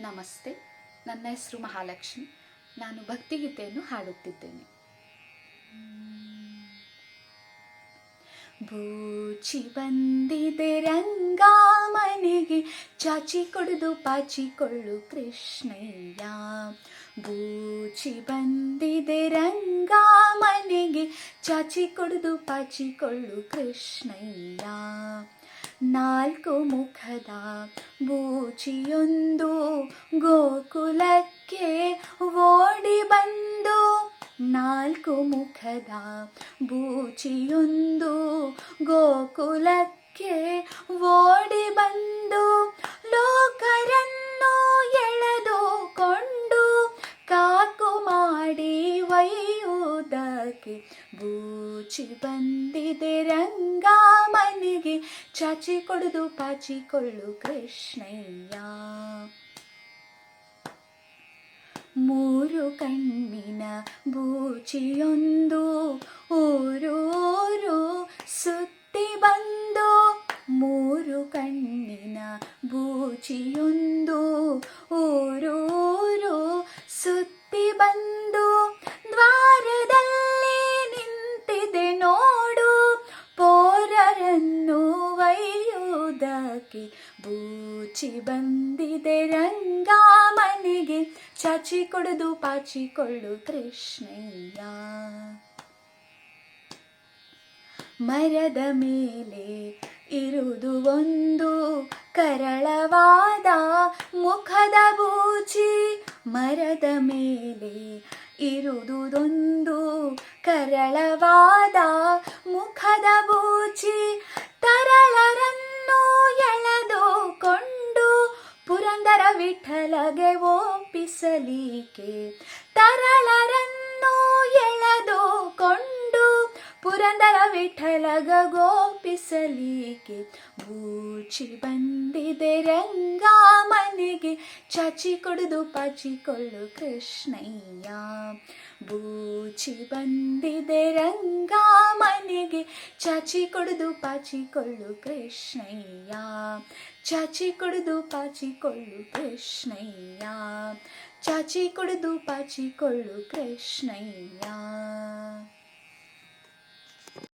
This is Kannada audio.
ನಮಸ್ತೆ. ನನ್ನ ಹೆಸರು ಮಹಾಲಕ್ಷ್ಮಿ. ನಾನು ಭಕ್ತಿಗೀತೆಯನ್ನು ಹಾಡುತ್ತಿದ್ದೇನೆ. ಬೂಚಿ ಬಂದಿದೆ ರಂಗ ಮನೆಗೆ ಚಾಚಿ ಕುಡಿದು ಪಾಚಿಕೊಳ್ಳು ಕೃಷ್ಣಯ್ಯ. ಬೂಚಿ ಬಂದಿದೆ ರಂಗ ಮನೆಗೆ ಚಾಚಿ ಪಾಚಿ ಪಾಚಿಕೊಳ್ಳು ಕೃಷ್ಣಯ್ಯ. ನಾಲ್ಕು ಮುಖದ ಬೂಚಿಯೊಂದು ಗೋಕುಲಕ್ಕೆ ಓಡಿ ಬಂದು, ನಾಲ್ಕು ಮುಖದ ಬೂಚಿಯೊಂದು ಗೋಕುಲಕ್ಕೆ ಓಡಿ ಬಂದು, ಲೋಕರನ್ನು ಎಳೆದುಕೊಂಡು ಕಾಕು ಮಾಡಿ ಒಯ್ಯುವುದಕ್ಕೆ ಬೂಚಿ ಬಂದಿದೆ ರಂಗ. ಮನೆಗೆ ಚಾಚಿ ಕೊಡುದು ಪಾಚಿಕೊಳ್ಳು ಕೃಷ್ಣಯ್ಯ. ಮೂರು ಕಣ್ಣಿನ ಬೂಚಿಯೊಂದು ಊರೂರು ಸುತ್ತಿ ಬಂದು ಮೂರು ಕಣ್ಣಿನ ಬೂಚಿಯೊಂದು ಊರೂರು ಬೂಚಿ ಬಂದಿದೆ ರಂಗ ಮನೆಗೆ. ಚಾಚಿ ಕೊಡುದು ಪಾಚಿಕೊಳ್ಳು ಕೃಷ್ಣಯ್ಯ. ಮರದ ಮೇಲೆ ಇರುವುದು ಒಂದು ಕರಳವಾದ ಮುಖದ ಬೂಚಿ. ಮರದ ಮೇಲೆ ಇರುವುದೊಂದು ಕರಳವಾದ ಮುಖದ ಬೂಚಿ. ಪುರಂದರ ವಿಠಲಗೆ ಓಪಿಸಲಿಕೆ ತರಳರನ್ನು ಎಳೆದುಕೊಂಡು ಪುರಂದರ ವಿಠಲಗ ಗೋಪಿಸಲಿಕೆ ಬೂಚಿ ಬಂದಿದೆ ರಂಗ ಮನೆಗೆ ಚಾಚಿ ಕೊಡುದು ಪಾಚಿಕೊಳ್ಳು ಕೃಷ್ಣಯ್ಯ. ಬೂಚಿ ಬಂದಿದೆ ರಂಗ ಮನೆಗೆ ಚಾಚಿ ಕೊಡುದು ಪಾಚಿಕೊಳ್ಳು ಕೃಷ್ಣಯ್ಯ ಚಾಚಿ ಕೊಡುದು ಪಾಚಿಕೊಳ್ಳು ಕೃಷ್ಣಯ್ಯ ಚಾಚಿ ಕೊಡುದು ಪಾಚಿಕೊಳ್ಳು ಕೃಷ್ಣಯ್ಯ